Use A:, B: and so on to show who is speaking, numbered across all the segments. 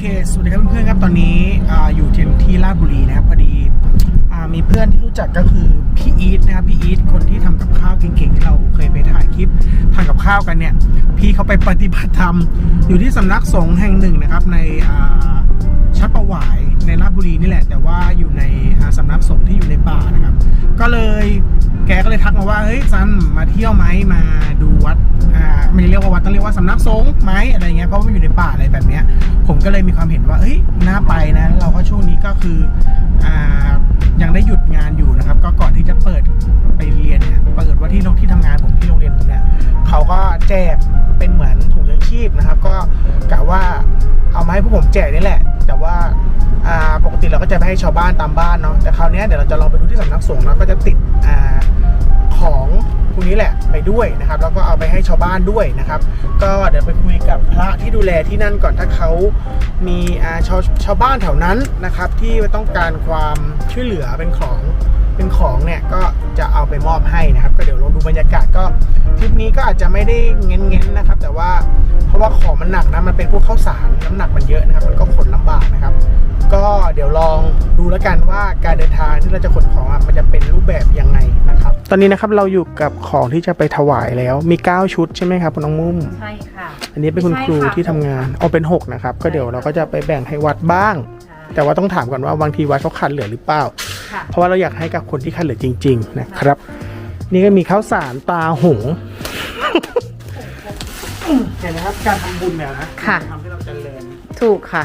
A: เค สวัสดีครับเพื่อนๆครับ ตอนนี้ออยู่ที่ที่ราชบุรีนะครับพอดีอมีเพื่อนที่รู้จักก็คือพี่อีทนะครับ พี่อีทคนที่ทำกับข้าวเก่งๆที่เราเคยไปถ่ายคลิปทำกับข้าวกันเนี่ย พี่เขาไปปฏิบัติธรรมอยู่ที่สำนักสงฆ์แห่งหนึ่งนะครับ ในชัดประหวายในราชบุรีนี่แหละ แต่ว่าอยู่ในอ่าสำนักสงฆ์ที่อยู่ในป่านะครับ ก็เลย แกก็เลยทักมาว่าเฮ้ยซันมาเที่ยวไหมมาดูวัดอ่าไม่เรียกว่าวัดต้องเรียกว่าสำนักสงฆ์ไหมอะไรเงี้ยเพราะว่าอยู่ในป่าอะไรแบบเนี้ย ผมก็เลยมีความเห็นว่าเฮ้ยน่าไปนะ เราก็ช่วงนี้ก็คืออ่ายังได้หยุดงานอยู่นะครับ ก็ก่อนที่จะเปิดไปเรียนเนี่ยเปิดว่าที่โรงที่ทำงานผมที่โรงเรียนผมเนี่ยเขาก็แจกเป็นเหมือนถุงยังชีพนะครับ ก็กะว่าเอามาให้พวกผมแจกนี่แหละ แต่ว่า ปกติเราก็จะไปให้ชาวบ้านตามบ้านเนาะแต่คราวนี้เดี๋ยวเราจะลองไปดูที่สำนักสงฆ์แล้วก็จะติดอของพวกนี้แหละไปด้วยนะครับ แล้วก็เอาไปให้ชาวบ้านด้วยนะครับ ก็เดี๋ยวไปคุยกับพระที่ดูแลที่นั่นก่อนถ้าเขามีาชาวชาวบ้านแถวนั้นนะครับ ที่ต้องการความช่วยเหลือเป็นของเป็นของเนี่ยก็จะเอาไปมอบให้นะครับ ก็เดี๋ยวลองดูบรรยากาศก็ทริปนี้ก็อาจจะไม่ได้เง้นๆนะครับ แต่ว่าเพราะว่าของมันหนักนะมันเป็นพวกข้าวสารน้ำหนักมันเยอะนะครับ มันก็ขนลำบากนะครับ ก็เดี๋ยวลองดูแล้วกันว่าการเดินทางที่เราจะขนของอะมันจะเป็นรูปแบบยังไงนะครับ ตอนนี้นะครับเราอยู่กับของที่จะไปถวายแล้ว มี 9 ชุดใช่ไหมครับคุณน้องมุ้ม
B: ใช่ค่ะ
A: อันนี้เป็นคุณครู
B: ใช่ค่ะ
A: ที่ทำงานเอาเป็น 6 นะครับ ก็เดี๋ยวเราก็จะไปแบ่งให้วัดบ้าง แต่ว่าต้องถามก่อนว่าบางทีวัดเขาขาดเหลือหรือเปล่า
B: ค่ะ
A: เพราะว่าเราอยากให้กับคนที่ขาดเหลือจริง ๆ นะครับ นี่ก็มีข้าวสารตาหงส์เห็นไหมครับการทำบุญเนี่ยนะ
B: ค่ะ
A: ทำให้เราเจริญ
B: ถูกค่ะ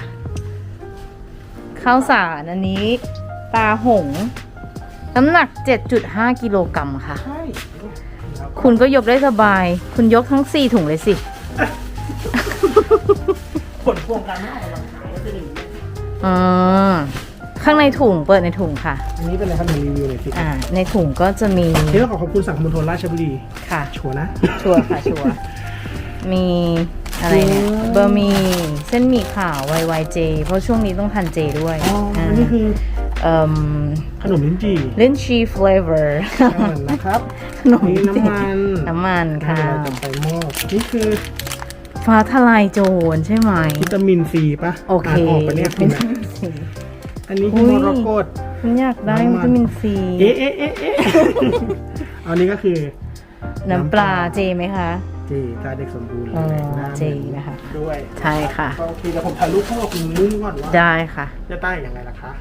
B: ข้าวสารอันนี้ ตาหงส์น้ำหนัก 7.5 กิโลกรัมค่ะ
A: ใช่
B: คุณก็ยกได้สบาย คุณยกทั้ง 4 ถุงเลยสิ
A: ผลพวงการไม่ออกกำลังกายก็จะอย่างนี้
B: อืมข้างในถุงเปิดในถุงค่ะ
A: อันนี้เป็นอะไรครับเดี๋ยวรีวิวหน่อยสิ
B: อ่า ในถุงก็จะมี
A: นี่ต้องขอขอบคุณสังคมณฑลราชบุรี
B: ค่ะ
A: ชัวร์นะ
B: ชัวร์ค่ะชัวร์มี อะไรเนี่ย
A: โอ้
B: เบอร์หมีเส้นหมี่ขาวไวไวเจ เพราะช่วงนี้ต้องทานเจด้วย
A: อ๋ออันนี้คือ
B: เอ่ม
A: ขนมลิ้นจี่
B: ลิ้นชีเฟลเวอร์
A: อ่านะครับ
B: ขนม
A: นี่น้ำมัน
B: น้ำมันค่ะ
A: เราจะไปมอบนี่คือ
B: ฟ้าทลายโจรใช่ไหม
A: วิตามินซีป่ะ
B: โอเคา
A: นออกปะเนี่ยคุณนะอันนี้คือ
B: อุ๊
A: ม
B: ย
A: รกต
B: คุณอยากได้
A: น้ำมัน
B: วิตามินซี
A: เอ๊ะเอ๊ะเอ๊ะเอ๊ะ อันนี้ก็คือ
B: น้ำปลาเจไหมคะ
A: จีตาเด็กสมบูรณ์
B: อ๋อ
A: เลยหน้า
B: เจนะคะ
A: ด้วย
B: ใช่ค่ะ
A: ก็โอเคเดี๋ยวผมถ่ายรูปคู่กับคุณมุ้งก่อนว่า
B: ได้ค่ะ
A: จะตั้งยังไงล่ะคะ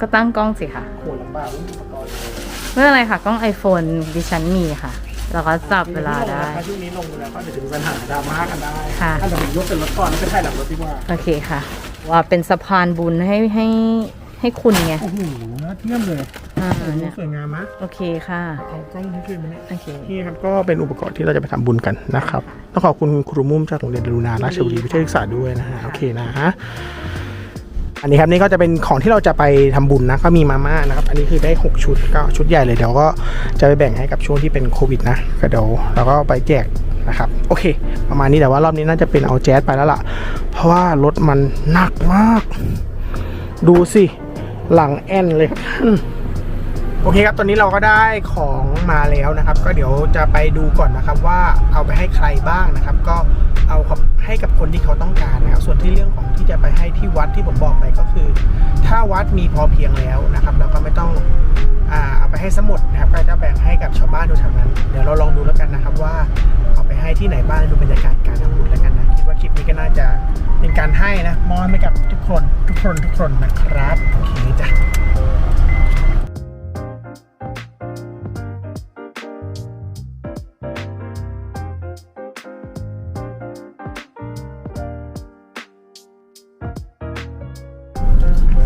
B: ก็ตั้งกล้องสิค่ะ
A: โหลำบากไม่มีอุปกรณ์เลย
B: ไม่เป็นไรค่ะ กล้อง iPhone ดิฉันมีค่ะ แล้วก็จับเวลาได้
A: ช่วงนี้ลงไปแล้วก็เดี๋ยวจะมีปัญหาดราม่ากันได้
B: ค่ะ
A: อันเดี๋ยวผมยกเป็นรถก่อนแล้วไปถ่ายหลังรถดีกว่า
B: โอเคค่ะ ว่าเป็นสะพานบุญให้ให้ให้คุณไง
A: โอ้โห น่าเที่ยมเลย
B: อ่า
A: โอ้โห
B: เนี่ย
A: สวยงามมะ
B: โอเคค่ะ
A: เอากล้องที่ช่วยมาเนี่ย
B: โอเค
A: นี่ครับก็เป็นอุปกรณ์ที่เราจะไปทำบุญกันนะครับต้องขอบคุณครูมุ้มจากโรงเรียนดารุณาราชบุรีวิทยาศึกษาด้วยนะฮะโอเคนะฮะอันนี้ครับนี่ก็จะเป็นของที่เราจะไปทำบุญนะก็มีมาม่านะครับอันนี้คือได้ 6 ชุดก็ชุดใหญ่เลยเดี๋ยวก็จะไปแบ่งให้กับช่วงที่เป็นโควิดนะก็เดี๋ยวเราก็ไปแจกนะครับโอเค ประมาณนี้แต่ว่ารอบนี้น่าจะเป็นเอาแจ๊สไปแล้วล่ะ เพราะว่ารถมันหนักมาก ดูสิ หลังแอนเลยโอเคครับ ตอนนี้เราก็ได้ของมาแล้วนะครับ ก็เดี๋ยวจะไปดูก่อนนะครับว่าเอาไปให้ใครบ้างนะครับ ก็เอาให้กับคนที่เขาต้องการนะครับ ส่วนที่เรื่องของที่จะไปให้ที่วัดที่ผมบอกไปก็คือ ถ้าวัดมีพอเพียงแล้วนะครับ เราก็ไม่ต้องอ่า ให้สมุดนะครับก็จะแบ่งให้กับชาวบ้านดูแถวนั้น เดี๋ยวเราลองดูแล้วกันนะครับว่าเอาไปให้ที่ไหนบ้างดูบรรยากาศการทำบุญแล้วกันนะคิดว่าคลิปนี้ก็น่าจะเป็นการให้นะมอบให้กับทุกคนทุกคนทุกคนนะครับโอเคจ้ะ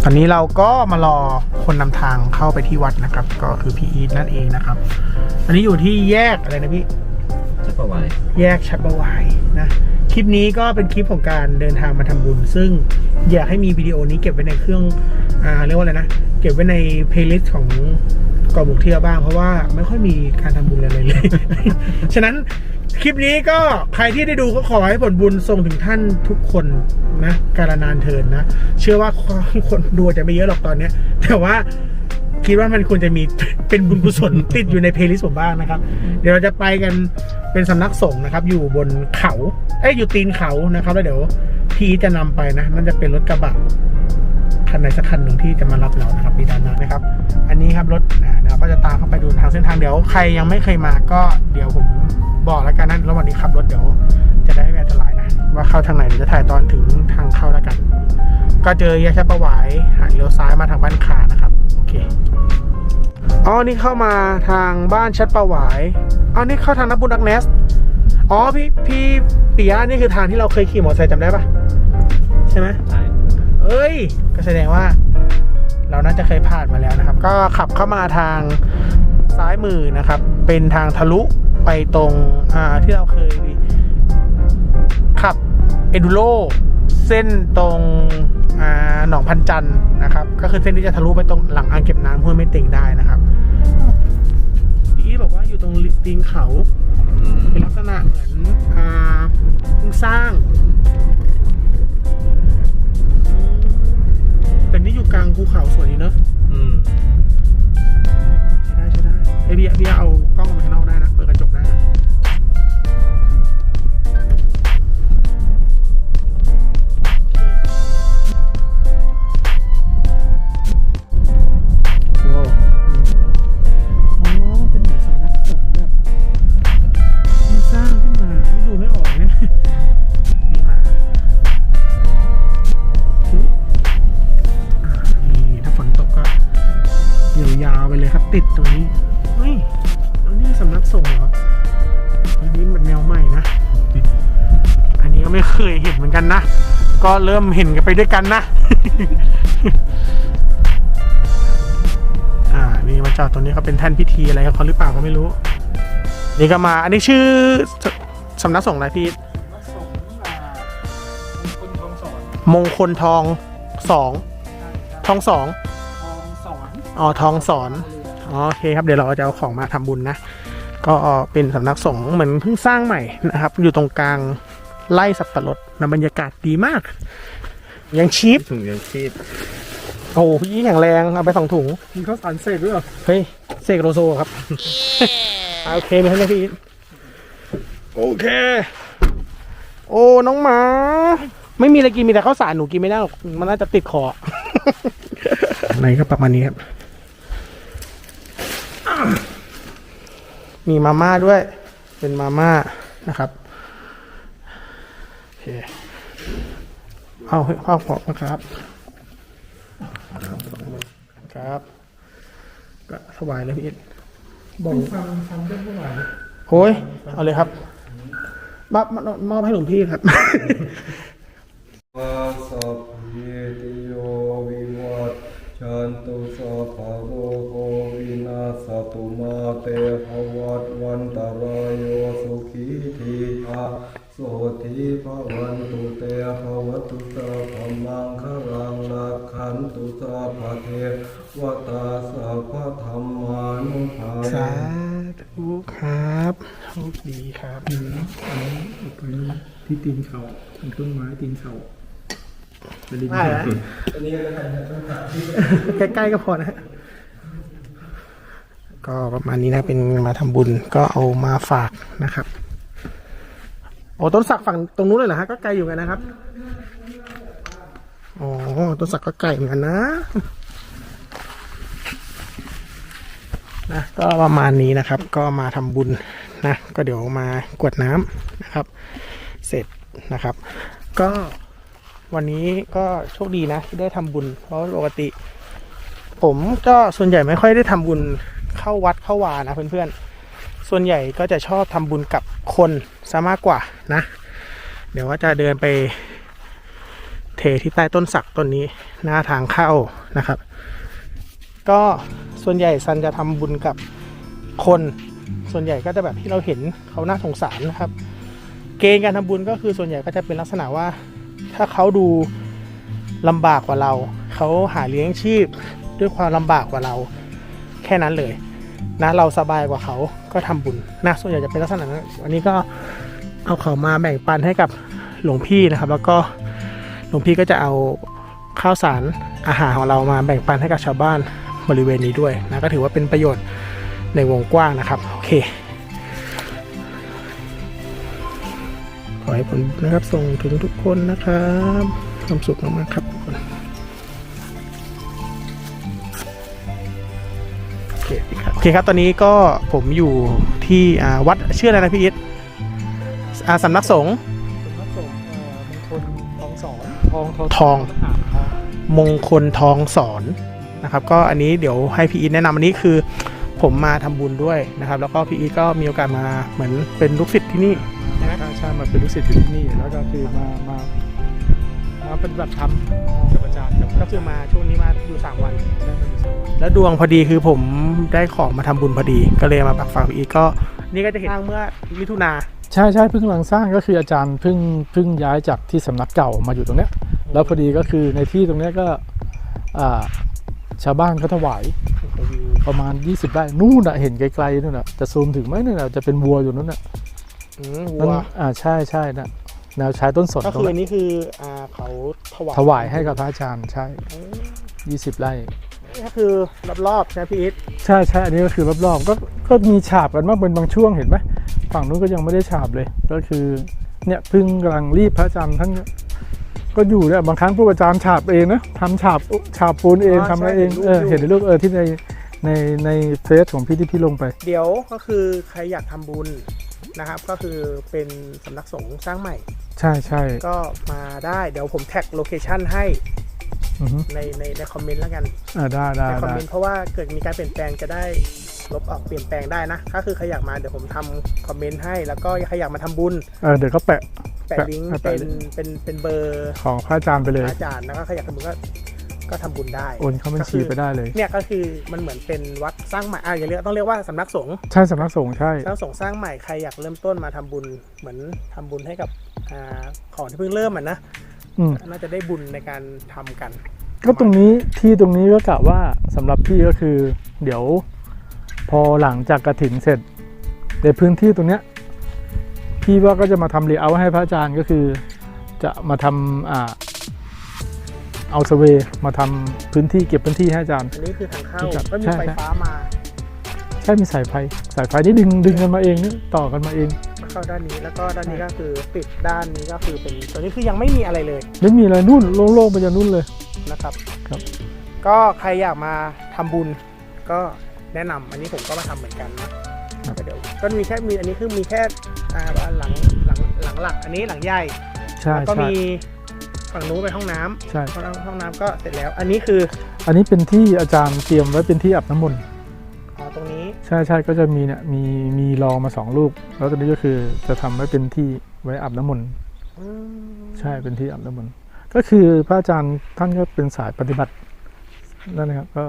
A: ตอนนี้เราก็มารอคนนำทางเข้าไปที่วัดนะครับ ก็คือพี่อีทนั่นเองนะครับ อันนี้อยู่ที่แยกอะไรนะพี่
C: จะประวัย
A: แยกชัดประวายนะคลิปนี้ก็เป็นคลิปของการเดินทางมาทำบุญ ซึ่งอยากให้มีวิดีโอนี้เก็บไว้ในเครื่องอ่าเรียกว่าอะไรนะ เก็บไว้ในเพลย์ลิสต์ของกอบุกเที่ยวบ้างเพราะว่าไม่ค่อยมีการทำบุญอะไรเลย ฉะนั้น คลิปนี้ก็ใครที่ได้ดูก็ขอให้ผลบุญส่งถึงท่านทุกคนนะการนานเทินนะ เชื่อว่าคนดูจะไม่เยอะหรอกตอนเนี้ย แต่ว่าคิดว่ามันควรจะมีเป็นบุญกุศลติดอยู่ในเพลย์ลิสต์ผมบ้างนะครับ เดี๋ยวเราจะไปกันเป็นสำนักสงฆ์นะครับ อยู่บนเขาเอ้ยอยู่ตีนเขานะครับ แล้วเดี๋ยวพี่จะนำไปนะนั่นจะเป็นรถกระบะคันไหนสักคันหนึ่งที่จะมารับเรานะครับพี่ด้านหน้านะครับ อันนี้ครับรถอ่าเดี๋ยวเราก็จะตามเข้าไปดูทางเส้นทางเดี๋ยวใครยังไม่เคยมาก็เดี๋ยวผม บอกแล้วกันนะระหว่างนี้ขับรถเดี๋ยวจะได้ไม่อันตรายนะ ว่าเข้าทางไหนเดี๋ยวจะถ่ายตอนถึงทางเข้าแล้วกัน ก็เจอแยกชัดประหวายหักเลี้ยวซ้ายมาทางบ้านคานะครับโอเคอ๋อนี่เข้ามาทางบ้านชัดประหวายอ๋อนี่เข้าทางนับบุญดักเนสอ๋อพี่พี่ปิยะนี่คือทางที่เราเคยขี่มอเตอร์ไซค์จำได้ปะใช่ไหม
C: ใช่
A: เอ้ย ก็แสดงว่า เราน่าจะเคยผ่านมาแล้วนะครับ ก็ขับเข้ามาทางซ้ายมือนะครับ เป็นทางทะลุ ไปตรงอ่าที่เราเคยขับเอดูโรเส้นตรงอ่าหนองพันจันทน์นะครับ ก็คือเส้นที่จะทะลุไปตรงหลังอ่างเก็บน้ำห้วยไม่ติ่งได้นะครับพี่บอกว่าอยู่ตรงตีนเขา เป็นลักษณะเหมือนอ่าเพิ่งสร้างอืมแต่นี่อยู่กลางภูเขาสวยดีเนอะ
C: อืม
A: ใช่ได้ใช่ได้ไอยเบียร์เบียร์เอากล้องออกไปข้า ติดตรงนี้ เฮ้ยแล้วนี่สำนักสงฆ์เหรอ อันนี้มันแนวใหม่นะ อันนี้ก็ไม่เคยเห็นเหมือนกันนะ ก็เริ่มเห็นกันไปด้วยกันนะ อ่า นี่มาจอดตรงนี้เขาเป็นแท่นพิธีอะไรของเขาหรือเปล่าก็ไม่รู้ นี่ก็มา อันนี้ชื่อสสำนักสงฆ์อะไรพี่มงคลทองสองทองสอง อ๋อ ทองสอนอ๋อ โอเคครับเดี๋ยวเราจะเอาของมาทำบุญนะ ก็เป็นสำนักสงฆ์เหมือนเพิ่งสร้างใหม่นะครับ อยู่ตรงกลางไร่สับปะรดนะบรรยากาศดีมาก ยังชีพ
C: ถุงยังชีพ
A: โอ้โหพี่แข็งแรงเอาไปสองถุง
C: มีข้าวสารเสกด้วยเหรอ
A: เฮ้ยเสกโลโซครับอ่าโอเคไหมครับพี่อีทโอเค โอ้น้องหมา ไม่มีอะไรกินมีแต่ข้าวสารหนูกินไม่ได้หรอกมันน่าจะติดคอในก็ประมาณนี้ครับ มีมาม่าด้วย เป็นมาม่านะครับโอเคเอาเอาของมาครับ ครับก็สบายเลยพี่อิทบอกฟังฟังเรื่องเมื่อวานโอ้ยเอาเลยครับบมอบมอบให้หลวงพี่ครับ
D: วาสัพเพติโยวิวัตชันตุสัพพะโรโควินา สตุมาเตภวัตวันตรายโยสุขีทีอาโสธีภวันตุเตภวตุสัพพมังคลังลักขันตุสัพพะเทวตาสัพพะธรรมานุภา
A: สา
D: เว
A: ธุครับโชคดีครับ
C: ที่ตีนเขาทางต้นไม้ตีนเขาไม่ได้ยิน
A: ได้
C: เสียง
A: นะ
C: ปืน
A: ใกล้ๆก็พอนะฮะ ก็ประมาณนี้นะเป็นมาทำบุญก็เอามาฝากนะครับโอ้ต้นสักฝั่งตรงนู้นเลยเหรอฮะก็ไกลอยู่กันนะครับอ๋อต้นสักก็ไกลเหมือนกันนะนะก็ประมาณนี้นะครับก็มาทำบุญนะก็เดี๋ยวมากวดน้ำนะครับ เสร็จนะครับ ก็วันนี้ก็โชคดีนะที่ได้ทำบุญ เพราะปกติ ผมก็ส่วนใหญ่ไม่ค่อยได้ทำบุญ เข้าวัดเข้าวานะเพื่อนๆ ส่วนใหญ่ก็จะชอบทำบุญกับคนซะมากกว่านะ เดี๋ยวว่าจะเดินไปเทที่ใต้ต้นสักต้นนี้หน้าทางเข้านะครับ ก็ส่วนใหญ่ซันจะทำบุญกับคนส่วนใหญ่ก็จะแบบที่เราเห็นเขาน่าสงสารนะครับ เกณฑ์การทำบุญก็คือส่วนใหญ่ก็จะเป็นลักษณะว่า ถ้าเขาดูลำบากกว่าเรา เขาหาเลี้ยงชีพด้วยความลำบากกว่าเรา ค่นั้นเลยนะเราสบายกว่าเขาก็ทำบุญนะส่วนใหญ่จะเป็นลักษณะนั้นวันนี้ก็เอาเขามาแบ่งปันให้กับหลวงพี่นะครับ แล้วก็หลวงพี่ก็จะเอาข้าวสารอาหารของเรามาแบ่งปันให้กับชาวบ้านบริเวณนี้ด้วยนะก็ถือว่าเป็นประโยชน์ในวงกว้างนะครับ โอเคก็อให้ผลนะครับส่งถึงทุกคนนะครับความสุขมากๆครับ อเคครับ ตอนนี้ก็ผมอยู่ที่อ่าวัดชื่ออะไรนะพี่อิทอ่าสำนักสงฆ์
C: เป็นพระสงฆ์เอ่อมงคลทองสอนทอง
A: ทอง
C: ทหารทอง
A: มงคลทองสอนนะครับ ก็อันนี้เดี๋ยวให้พี่อีทแนะนำอันนี้คือ ผมมาทำบุญด้วยนะครับ แล้วก็พี่อีทก็มีโอกาสมาเหมือนเป็นลูกศิษย์ที่นี่
C: ใช่ใช่มาเป็นลูกศิษย์อยู่ที่นี่ แล้วก็คือมามามาปฏิบัติธรรมกับอาจารย์กับ
A: ก็คือมาช่วงนี้มาอยู่สามวัน
C: ใช่มาอยู่สองวัน
A: แล้วดวงพอดีคือผมได้ของมาทำบุญพอดี ก็เลยมาฝากฝากพี่อีทก็ นี่ก็จะเห็นสร้างเมื่อมิถุนา
C: ใช่ใช่เพิ่งกำลังสร้างก็คืออาจารย์เพิ่งเพิ่งย้ายจากที่สำนักเก่ามาอยู่ตรงเนี้ย แล้วพอดีก็คือในที่ตรงเนี้ยก็อ่าชาวบ้านเขาถวายประมาณ 20ไร่นู่นอะเห็นไกลๆนู่นอะจะซูมถึงไหมนู่นอะจะเป็นวัวอยู่นู่นอะ
A: อืม
C: นั่
A: วั
C: น
A: ว
C: อ่าใช่ใช่นะแนวชายต้นสน
A: ก็
C: ตรง
A: คืออั
C: นั้น
A: นนี้คืออ่าเขาถวาย
C: ถวายให้กับพระอาจารย์ใช่ 20ไร่
A: นี่ก็คือรอบๆใช่ไหมพี่อีท
C: ใช่ใช่อันนี้ก็คือรอบๆก็ก็มีฉาบกันมากเป็นบางช่วงเห็นไหมฝั่งนู้นก็ยังไม่ได้ฉาบเลย ก็คือเนี่ยเพึ่งกำลังรีบพระอาจารย์ท่านก็ก็อยู่เนี่ยบางครั้งผู้อาจารย์ฉาบเองนะทำฉาบฉาบปูนเองทำอะไรเองเออเห็นในรูปเออที่ในในในเฟซของพี่ที่พี่ลงไป
A: เดี๋ยวก็คือใครอยากทำบุญนะครับ ก็คือเป็นสำนักสงฆ์สร้างใหม่
C: ใช่ใช่
A: ก็มาได้เดี๋ยวผมแท็กโลเคชันให้
C: อือฮึ
A: ในในในคอมเมนต์แล้วกัน
C: อ่าได้ได้
A: ในคอม
C: ได้
A: เมนต์เพราะว่าเกิดมีการเปลี่ยนแปลงจะได้ลบออกเปลี่ยนแปลงได้นะก็คือใครอยากมาเดี๋ยวผมทำคอมเมนต์ให้แล้วก็ใครอยากมาทำบุญ
C: เออเดี๋ยวก็แปะ
A: แปะลิงก์
C: แปะ
A: เป็นเป็นเป็นเบอร์
C: ของพระอาจารย์ไป
A: พ
C: เลย
A: ระอาจารย์แล้วก็ใครอยากทำบุญก็ก็ทำบุญได้
C: โอนเข้าบัญชีไปได้เลย
A: เนี่ยก็คือมันเหมือนเป็นวัดสร้างใหม่อะอย่าเรียกต้องเรียกว่าสำนักสงฆ์
C: ใช่สำนักสงฆ์ใช่
A: สำนักสงฆ์สร้างใหม่ใครอยากเริ่มต้นมาทำบุญเหมือนทำบุญให้กับอ่าของที่เพิ่งเริ่มอะนะ
C: อืม
A: น่าจะได้บุญในการทำกัน
C: ก็ตรงนี้ที่ตรงนี้ก็กะว่าสำหรับพี่ก็คือ เดี๋ยวพอหลังจากกระถินเสร็จ ในพื้นที่ตรงเนี้ยพี่ว่าก็จะมาทำเรีเอาให้พระอาจารย์ก็คือ จะมาทำอ่าเอาสเวย์มาทำพื้นที่เก็บพื้นที่ให้อาจารย์
A: อันนี้คือทางเข้า
C: ครับ
A: ก็มี
C: ใช่
A: ไฟ
C: ใช่
A: ฟ้ามา
C: ใช่ มีสายไฟ สายไฟที่ดึงดึงกันมาเองนี่ต่อกันมาเอง
A: เข้าด้านนี้แล้วก็ด้านนี้ก็คือปิดด้านนี้ก็คือเป็นตัวนี้คือยังไม่มีอะไรเลย
C: ไม่มีอะไรนู่นโล่งๆไปจนนู่นเลย
A: นะครับ
C: ครับ
A: ก็ใครอยากมาทำบุญก็แนะนำอันนี้ผมก็มาทำเหมือนกันนะก็เดี๋ยวก็มีแค่มีอันนี้คือมีแค่อ่าหลังหลังหลังหลัก อันนี้หลังใหญ่
C: ใช่
A: แล้วก็
C: ใช่
A: มีฝั่งนู้นไปห้องน้ำ
C: ใช่
A: ห้องน้ำห้องน้ำก็เสร็จแล้ว อันนี้คือ
C: อันนี้เป็นที่อาจารย์เตรียมไว้เป็นที่อาบน้ำมนต์
A: อ๋อตรงนี้
C: ใช่ใช่ก็จะมีเนี่ยมีมีรองมาสองลูก แล้วตอนนี้ก็คือจะทำไว้เป็นที่ไว้อาบน้ำมนต์
A: อืม
C: ใช่เป็นที่อาบน้ำมนต์ก็คือพระอาจารย์ท่านก็เป็นสายปฏิบัตินั่นนะครับก็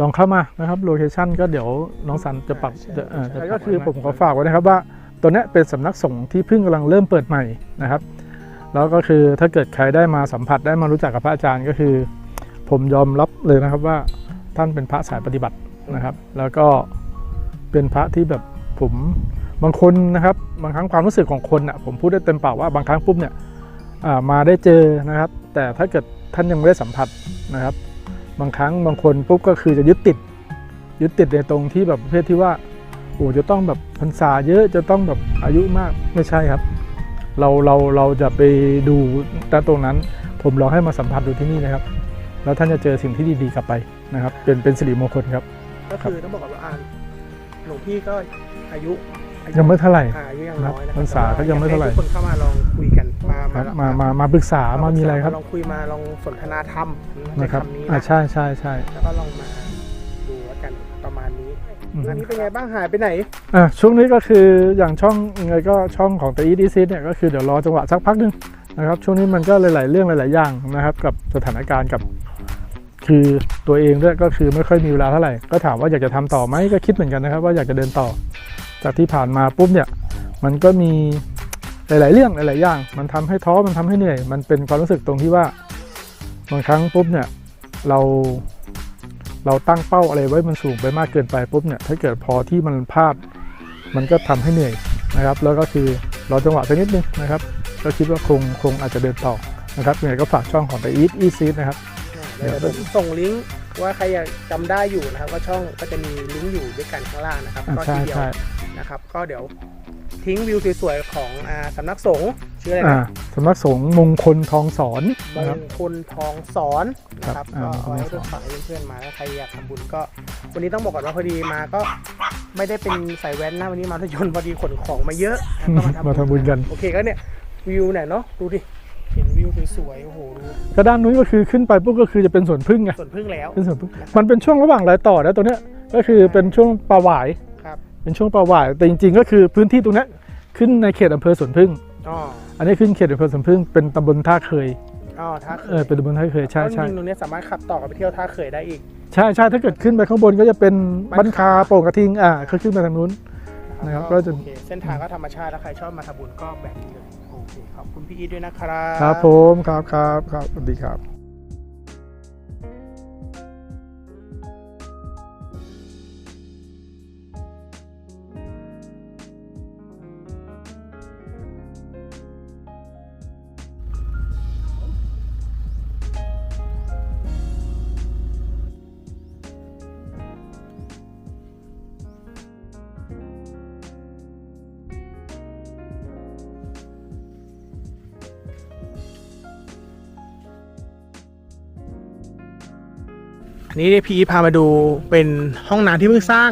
C: ลองเข้ามานะครับโลเคชั่นก็เดี๋ยวน้องสันจะปรับจะเอ่อจะก็คือผมขอฝากไว้นะครับว่าตัวเนี้ยเป็นสำนักสงฆ์ที่เพิ่งกำลังเริ่มเปิดใหม่นะครับ แล้วก็คือถ้าเกิดใครได้มาสัมผัสได้มารู้จักกับพระอาจารย์ก็คือ ผมยอมรับเลยนะครับว่าท่านเป็นพระสายปฏิบัตินะครับ แล้วก็ เป็นพระที่แบบผมบางคนนะครับบางครั้งความรู้สึกของคนอะผมพูดได้เต็มปากว่าบางครั้งปุ๊บเนี่ยมาได้เจอนะครับ แต่ถ้าเกิดท่านยังไม่ได้สัมผัสนะครับ บางครั้งบางคนปุ๊บก็คือจะยึดติดยึดติดในตรงที่แบบประเภทที่ว่าโอ้จะต้องแบบพรรษาเยอะจะต้องแบบอายุมากไม่ใช่ครับ เราเราเราจะไปดูณตรงนั้น ผมลองให้มาสัมผัสดูที่นี่นะครับ แล้วท่านจะเจอสิ่งที่ดีๆกลับไปนะครับ เป็นเป็นสิริมงคลครับ
A: ก็คือต้องบอกก่อนว่าอ่าน หลวงพี่ก็อายุอา
C: ยังไม่เท่าไหร่
A: อ่าอายุยังน้อยนะ
C: พรรษาก็ยังไม่เท่าไหร่
A: อยกทุกคนเข้ามาลองคุยกันมา
C: ครับมามามาปรึกษามามีอะไรครับ
A: ลองคุยมาลองสนทนาธรรม
C: นะครับ
A: ใำนี้
C: อ่า
A: นะ
C: ใช่ใช่ใช่
A: แล้วก็ลองมาดูแล้วกันประมาณนี้
C: อืม
A: อันนี้เป็นไงบ้างหายไปไหน
C: อะช่วงนี้ก็คืออย่างช่องยังไงก็ช่องของต e อีดีซีเนี่ยก็คือเดี๋ยวรอจังหวะสักพักหนึ่งนะครับช่วงนี้มันก็หลาย ๆ เรื่องหลาย ๆ อย่างนะครับกับสถานการณ์กับ คือตัวเองด้วยก็คือไม่ค่อยมีเวลาเท่าไหร่ ก็ถามว่าอยากจะทำต่อไหมก็คิดเหมือนกันนะครับ ว่าอยากจะเดินต่อ จากที่ผ่านมาปุ๊บเนี่ย มันก็มีหลาย ๆ เรื่องหลาย ๆ อย่าง มันทำให้ท้อมันทำให้เหนื่อย มันเป็นความรู้สึกตรงที่ว่าบางครั้งปุ๊บเนี่ยเราเราตั้งเป้าอะไรไว้มันสูงไปมากเกินไปปุ๊บเนี่ยถ้าเกิดพอที่มันพลาดมันก็ทำให้เหนื่อยนะครับ แล้วก็คือรอจังหวะสักนิดนึงนะครับก็คิดว่าคงคงอาจจะเดินต่อนะครับยังไงก็ฝากช่องของ The Eat Eat Seed นะครับ
A: เดี๋ยวผมส่งลิงก์ว่าใครอยากจำได้อยู่นะครับก็ช่องก็จะมีลิงก์อยู่ด้วยกันข้างล่างนะครับ
C: อ่า
A: ก็
C: ใช่
A: ทีเดียว
C: ใช่
A: นะครับก็เดี๋ยวทีทิ้งวิวสวยๆของอ่าสำนักสงฆ์ชื่ออะไร
C: อ่า
A: นะ
C: สำนักสงฆ์มงคลทองสอน
A: ม
C: นะครับ
A: งคลทองสอนนะครับ
C: ครับ
A: ก็
C: อ่า
A: เอาไว้
C: มงคลทองสอน
A: ฝากให้เพื่อนๆมาถ้าใครอยากทำบุญก็ วันนี้ต้องบอกก่อนว่าพอดีมาก็ไม่ได้เป็นสายแว้นนะวันนี้มาทยนต์พอดีขนของมาเยอะก็
C: มาทำบุญกัน
A: โอเคก็เนี่ยวิวเนี่ยเนาะดูดิเห็น วิวสวยๆ โอ้โหดู
C: ก็ด้านนู้นก็คือขึ้นไปปุ๊บก็คือจะเป็นสวนพึ่งไง
A: สวนพึ่งแล้ว
C: เป็นสวนพึ่งมันเป็นช่วงระหว่างรอยต่อนะตัวเนี้ยก็คือเป็นช่วงป่าหวาย
A: ครับ
C: เป็นช่วงป่าหวายแต่จริงๆ ก็คือพื้นที่ตรงเนี้ยขึ้นในเขตอำเภอสวนพึ่ง
A: อ๋อ
C: อันนี้ขึ้นเขตอำเภอสวนพึ่งเป็นตำบลท่าเคย
A: อ๋อท่า
C: เออเป็นตำบลท่าเคยใช่
A: แล้ว
C: ใช่
A: จริงๆตรงเนี้ยสามารถขับต่อกับไปเที่ยวท่าเขยได้อีก
C: ใช่ใช่ถ้าเกิดขึ้นไปข้างบนก็จะเป็น
A: บ้า
C: บ้านน
A: คา
C: คาโป่งกระทิงอ่าเขาขึ้นไปทางนู้นนะครับก็จะ
A: โอเคเส้นทางก็ธรรมชาติแล้วใครชอบมาทำบุญก็แบบนี้เลยโอเค ขอบคุณพี่อีทด้วยนะครับ
C: ครับผมครับครับครับสวัสดีครับ
A: นนี้พี่อีพามาดูเป็นห้องน้ำที่เพิ่งสร้าง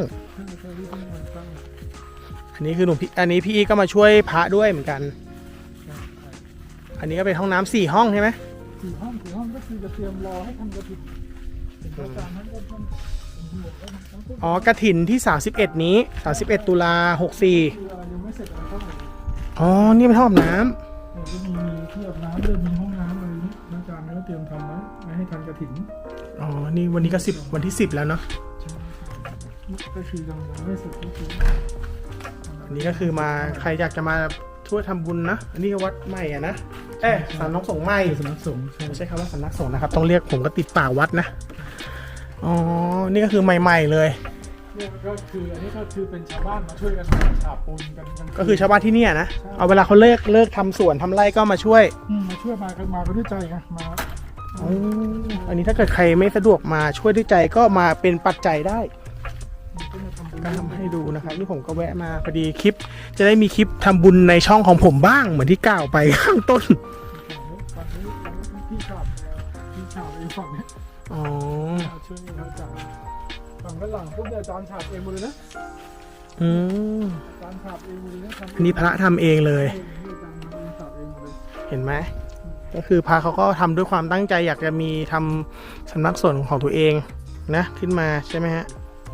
A: อันนี้คือหนุ่มพี่อันนี้พี่อีก็มาช่วยพระด้วยเหมือนกัน อันนี้ก็เป็นห้องน้ำสี่ห้องใช่ไหม
C: สี่ห้องสี่ห้องก็คือจะเตรียมรอให้ทำกระถิ่นถึงประการนั้นก็ต้อง
A: อ๋อกระถินที่ 31 นี้ 31 ตุลา64
C: คืออะไรยังไม่เสร็จอะไรเท่าไหร่
A: อ๋อ นี่เป็นห้องน้ำ
C: มีที่อาบน้ำด้วยมีห้องน้ำ อะไรนี้อาจารย์ก็เตรียมทำไว้ไม่ให้ทันกระถิ่น
A: อ๋อ นี่วันนี้ก็10วันที่10แล้วเนาะ
C: ก็คือยังยังไม่เสร็จก็คือ
A: อันนี้ก็คือมาใครอยากจะมาช่วยทำบุญนะ อันนี้ก็วัดใหม่อะนะ เอ๊ะสำนักสงฆ์ใหม่
C: สำนักสงฆ์ใช่
A: ไม่ใช่คำว่าสำนักสงฆ์นะครับ ต้องเรียกผมก็ติดปากวัดนะ อ๋อ นี่ก็คือใหม่ ๆ เลย
C: เนี่ยก็คืออันนี้ก็คือเป็นชาวบ้านมาช่วยกันฉาบปูนกันกลาง
A: ก็คือชาวบ้านที่เนี่ยนะ เอาเวลาเขาเลิกเลิกทำสวนทำไร่ก็มาช่วย
C: มมาช่วยมากันมากันด้วยใจไงมา
A: อ๋ออันนี้ถ้าเกิดใครไม่สะดวกมาช่วยด้วยใจก็มาเป็นปัจจัยได้
C: ก็มาทำบุญ
A: ก็ทำให้ดูนะครับนี่ผมก็แวะมาพอดีคลิป จะได้มีคลิปทำบุญในช่องของผมบ้างเหมือนที่กล่าวไปข้างต้น
C: ฝั่งนี้ฝั่งนี้พี่ฉาบพี่ฉาบเองฝั่งเนี้ย
A: อ๋อ
C: ช่วยอาจา รย์ฝั่งด้านหลังพวกเนี่ยอาจารย์ฉาบเองหมดเลยนะ
A: อืม
C: อาจารย์ฉาบเองหมดเลยนะทำ
A: อันนี้พระทำเองเลย
C: เองนี่อาจารย์มาเองฉาบเองหมดเลย
A: เห็นไหมก็คือพระเขาก็ทำด้วยความตั้งใจอยากจะมีทำสำนักสวนของตัวเองนะ ขึ้นมาใช่ไหมฮะ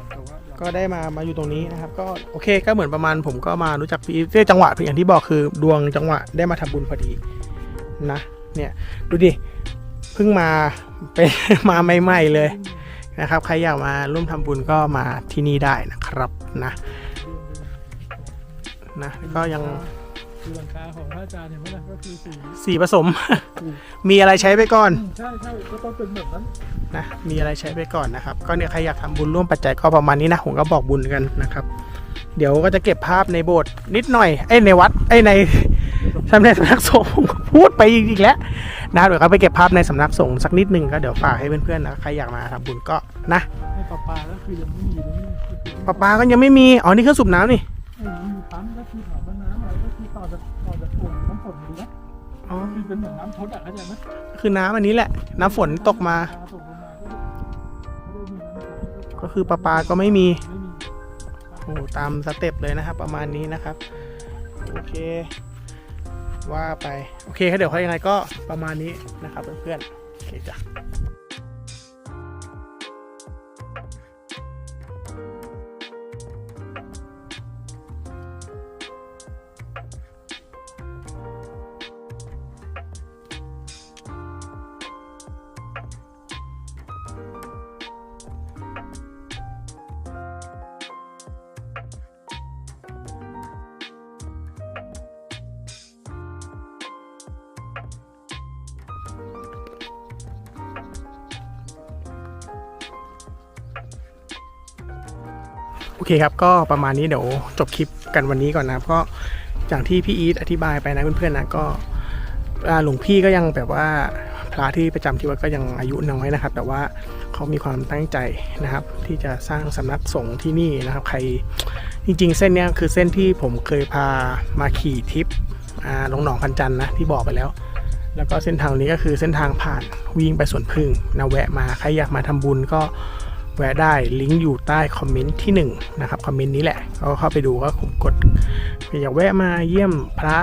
C: แต่ว่าอย่าง
A: ก็ได้มามาอยู่ตรงนี้นะครับ ก็โอเคก็เหมือนประมาณผมก็มารู้จักพี่เรื่องจังหวะอย่างที่บอกคือดวงจังหวะได้มาทำบุญพอดีนะ เนี่ยดูดิเพิ่งมาเป็น มาใหม่ๆเลย นะครับ ใครอยากมาร่วมทำบุญก็มาที่นี่ได้นะครับนะนะก็ยัง
C: คือหลังคาของพระอาจารย์เห็นไหมล่ะก็คือสี
A: สีผสม มีอะไรใช้ไปก่อน
C: ใช่ใช่ก็ต้องเป็นแบบนั้น
A: นะมีอะไรใช้ไปก่อนนะครับ ก็เนี่ยใครอยากทำบุญร่วมปัจจัยก็ประมาณนี้นะผมก็บอกบุญกันนะครับ เดี๋ยวก็จะเก็บภาพในโบสถ์นิดหน่อยไอ้ยในวัดไอ้ยในสำนักสำนักสงฆ์ผมก็พูดไปอีกแล้ว นะเดี๋ยวก็ไปเก็บภาพในสำนักสงฆ์สักนิดหนึ่งก็เดี๋ยวฝากให้เพื่อนๆนะใครอยากมาทำบุญก็นะ
C: ให้ปลาปลาก็คือยังไม่มีเลยนี่
A: ปลาปลาก็ยังไม่มีอ๋อนี่เครื่องสูบน้ำนี่
C: ไม่มีปั๊มก็คือถามว่าน้ำอะไรก็คือต่อจากต่อจากฝนน้ำฝนดูนะ
A: อ๋อ
C: คือเป็นเหมือนน้ำทดอะเข้าใจไหม
A: คือน้ำอันนี้แหละ น้ำฝนตกมา
C: ตกลงมาก็ไม่ได้มีน้ำ
A: ก็คือปลาปลาก็ไม่มี
C: ไม่มี
A: โอ้โหตามสเต็ปเลยนะครับ ประมาณนี้นะครับ โอเค ว่าไป โอเคครับเดี๋ยวเขายังไงก็ประมาณนี้นะครับเพื่อนๆโอเคจ้ะ อเคครับก็ประมาณนี้เดี๋ยวจบคลิปกันวันนี้ก่อนนะครับก็อย่างที่พี่อีทอธิบายไปนะเพื่อนๆนะก็หลวงพี่ก็ยังแบบว่าพระที่ประจำที่วัดก็ยังอายุน้อยนะครับ แต่ว่าเขามีความตั้งใจนะครับ ที่จะสร้างสำนักสงฆ์ที่นี่นะครับ ใครจริง ๆ เส้นนี้คือเส้นที่ผมเคยพามาขี่ทิปอ่าลงหนองพันจันนะที่บอกไปแล้ว แล้วก็เส้นทางนี้ก็คือเส้นทางผ่านวิ่งไปสวนพึ่งนะแวะมาใครอยากมาทำบุญก็ แวะได้ลิงก์อยู่ใต้คอมเมนต์ที่1นะครับคอมเมนต์นี้แหละก็เข้าไปดูก็ผมกดอยากแวะมาเยี่ยมพระ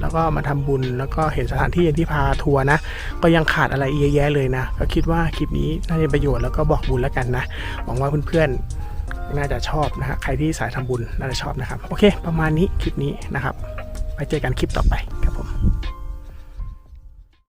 A: แล้วก็มาทำบุญแล้วก็เห็นสถานที่ที่พาทัวร์นะ ก็ยังขาดอะไรเยอะแยะเลยนะ ก็คิดว่าคลิปนี้น่าจะประโยชน์แล้วก็บอกบุญแล้วกันนะ หวังว่าเพื่อนๆน่าจะชอบนะฮะใครที่สายทำบุญน่าจะชอบนะครับ โอเค ประมาณนี้คลิปนี้นะครับ ไปเจอกันคลิปต่อไปครับผม